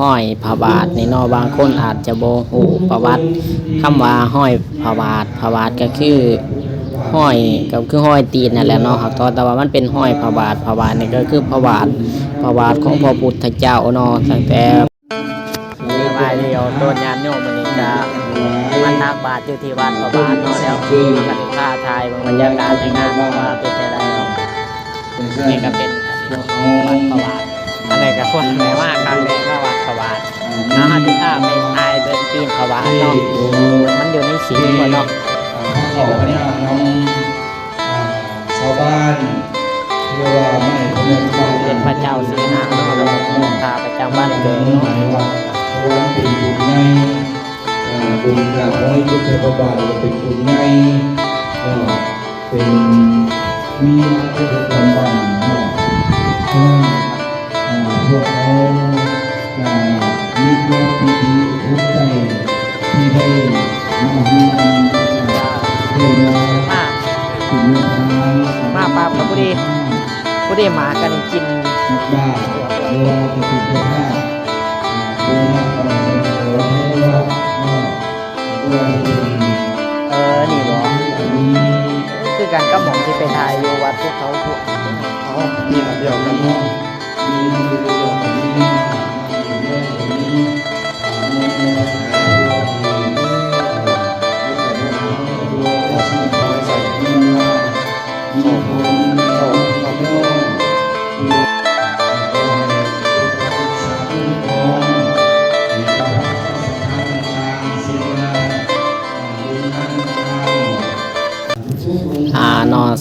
ห้อยพระบาทในนอบางคนอาจจะโบหูประวัติคำว่าห้อยพระบาทพระบาทก็คือห้อยก็คือห้อยตีนนั่นแหละเนาะครับแต่ว่ามันเป็นห้อยพระบาทพระบาทนี่ก็คือพระบาทพระบาทของพระพุทธเจ้าเนาะตั้งแต่สบายเดียวต้นยานโยมมันนี่ก็มันนักบาทอยู่ที่วัดพระบาทเนาะแล้วคือปฏิภาทายบรรยากาศในงานว่าเป็นอะไรเนาะนี่ก็เป็นวัดประวัติ อันนี้ก็คนแม่ว่าครั้งแรกก็วัดประวัตินะฮะที่ถ้าไม่ทายเป็นปีนประวัติเนาะมันอยู่ในศีลหมดเนาะขอพระญาน้องชาวบ้านเรียกว่าไม่ผมเป็นผู้เป็นพระเจ้าสีนางเนาะแล้วก็พาประจำบ้านเกิดเนาะวัดวันเป็นบุญในบุญจากพระพุทธพระบาทเป็นบุญในเป็นมีวัดที่เป็นลำบากเนาะเพวกเขามีความดีทุกใจที่ได้มามีอันเรียนมามาถึงทางมาปราบกับผู้ดีผู้ดีหมากันกินบ้าเวลาจะติดเสื้อผ้าเวลาอะไรขอให้ว่าเวลาเป็นเออนี่บอคือการกระหม่อมที่ไปทายอยู่วัดพวกเขาพวกเขามีอันเดียวกันเนาะ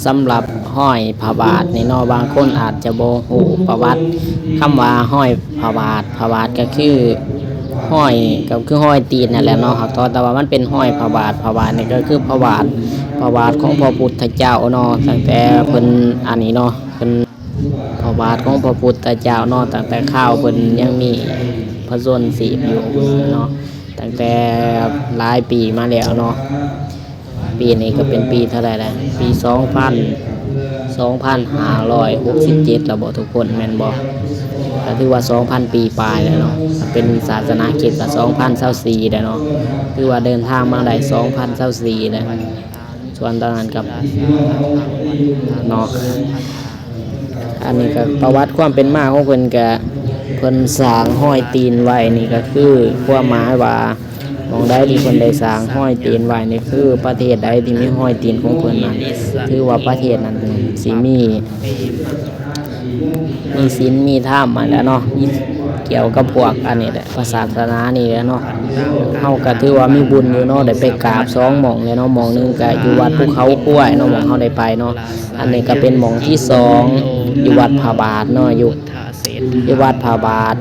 สำหรับ ห้อยพระบาทในนอบางคนอาจจะโบหูประวัติคำว่าห้อยพระบาทพระบาทก็คือห้อยก็คือห้อยตีนนั่นแหละเนาะครับแต่ว่ามันเป็นห้อยพระบาทพระบาทนี่ก็คือพระบาทพระบาทของพระพุทธเจ้าเนาะตั้งแต่เพิ่นอันนี้เนาะเพิ่นพระบาทของพระพุทธเจ้าเนาะตั้งแต่ข้าวเพิ่นยังมีพระชนสีอยู่เนาะตั้งแต่หลายปีมาแล้วเนาะปีนี้ก็เป็นปีเท่าไหร่แล้วปีสองพัน สองพันห้าร้อยหกสิบเจ็ดเราบอกทุกคนแมนบอก็ถือว่าสองพันปีปลายแล้วเนาะเป็นศาสนาคริดกับสองพันเศร้าสี่แล้วเนาะคือว่าเดินทางมาได้สองพันเศร้าสี่แล้วส่วนตอนนั้นกับเนาะอันนี้ก็ประวัติความเป็นมาของเพิ่นก็เพิ่นสร้างห้อยตีนไว้นี่ก็คือความหมายว่า มองได้ที่คนได้สร้างห้อยตีนไว้นี่คือประเทศใดที่มีห้อยตีนของเพิ่นนั้นถือว่าประเทศนั้นสิมีมีศีลมีธรรมมาแล้วเนาะเกี่ยวกับพวกอันนี้แหละศาสนานี่แหละเนาะเฮาก็ถือว่ามีบุญอยู่เนาะได้ไปกราบสองหม่องเลยเนาะหม่องหนึงก็อยู่วัดภูเขากล้วยเนาะหม่องเฮาได้ไปเนาะอันนี้ก็เป็นหม่องที่สองอยู่วัดผาบาทเนาะอยู่ อยู่วัดผาบาท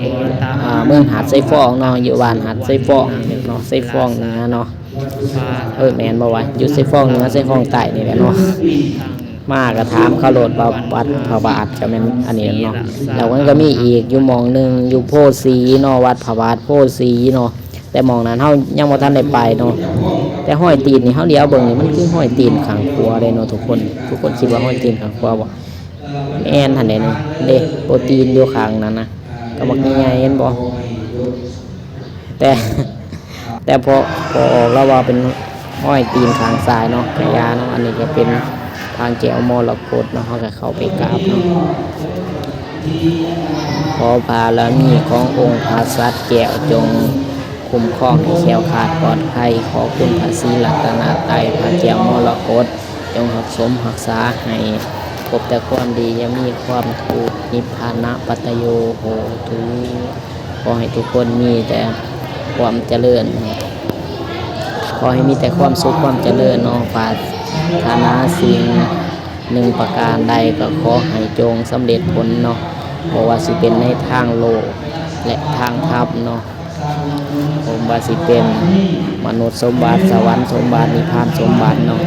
อ่าเมืองหาดไซฟองเนาะอยู่บ้านหาดไซฟองเนาะไซฟองเหนือเนาะเออแมนบ่วะอยู่ไซฟองเหนือไซฟองใต้นี่แหละเนาะมากระถามเขาโหลดว่าวัดผาบาทก็แม่นอันนี้เนาะแล้วมันก็มีอีกอยู่หมองหนึงอยู่โพธิ์ศรีเนาะวัดผาบาทโพธิ์ศรีเนาะแต่หมองนั้นเฮายังบ่ทันได้ไปเนาะแต่ห้อยตีนนี่เฮาเดียวเบิ่งนี่มันคือห้อยตีนข้างครัวเลยเนาะทุกคน ทุกคนคิดว่าห้อยตีนข้างครัวบ่ แม่นหันเดนเดโปรตีนอยู่ข้างนั้นนะก็บักใหญ่ๆเห็นบ่แต่แต่พอพอออกแล้วว่าเป็นห้อยตีนข้างซ้ายเนาะกระยาเนาะอันนี้ก็เป็นทางแก้วมรกตเนาะเขาก็เข้าไปกราบเนาะขอพาลามีขององค์พระสัตว์แก้วจงคุ้มครองให้แคล้วคลาดปลอดภัยขอคุณพระศรีรัตนตรัยพระแก้วมรกตจงรักสมรักษาให้ พบแต่ความดียังมีความถูกข์นิพพานะปัตโยโหทุขอให้ทุกคนมีแต่ความเจริญ ขอให้มีแต่ความสุขความเจริญเนาะปารถนาสิ่งหนึ่งประการใดก็ขอให้จงสำเร็จผลเนาะเพราะว่าสิเป็นในทางโลกและทางธรรมเนาะผมว่าสิเป็นมนุษย์สมบัติสวรรค์สมบัตินิพพานสมบัติเนาะ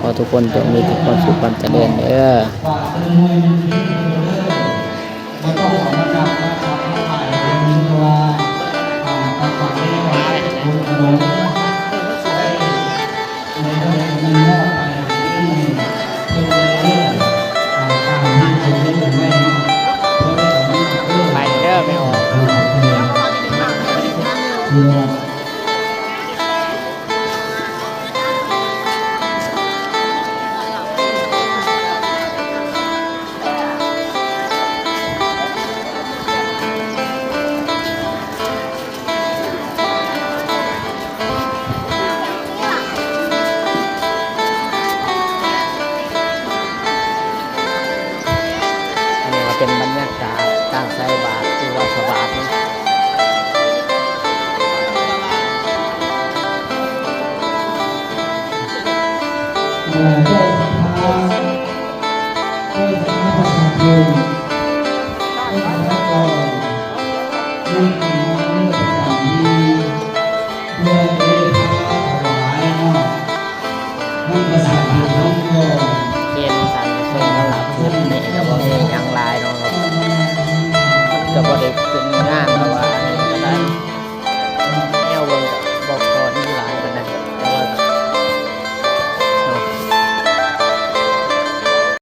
ขอทุกคนจงมีแต่ความสุขความเจริญเด้อ Amém. ก็บ่ได้ขึ้น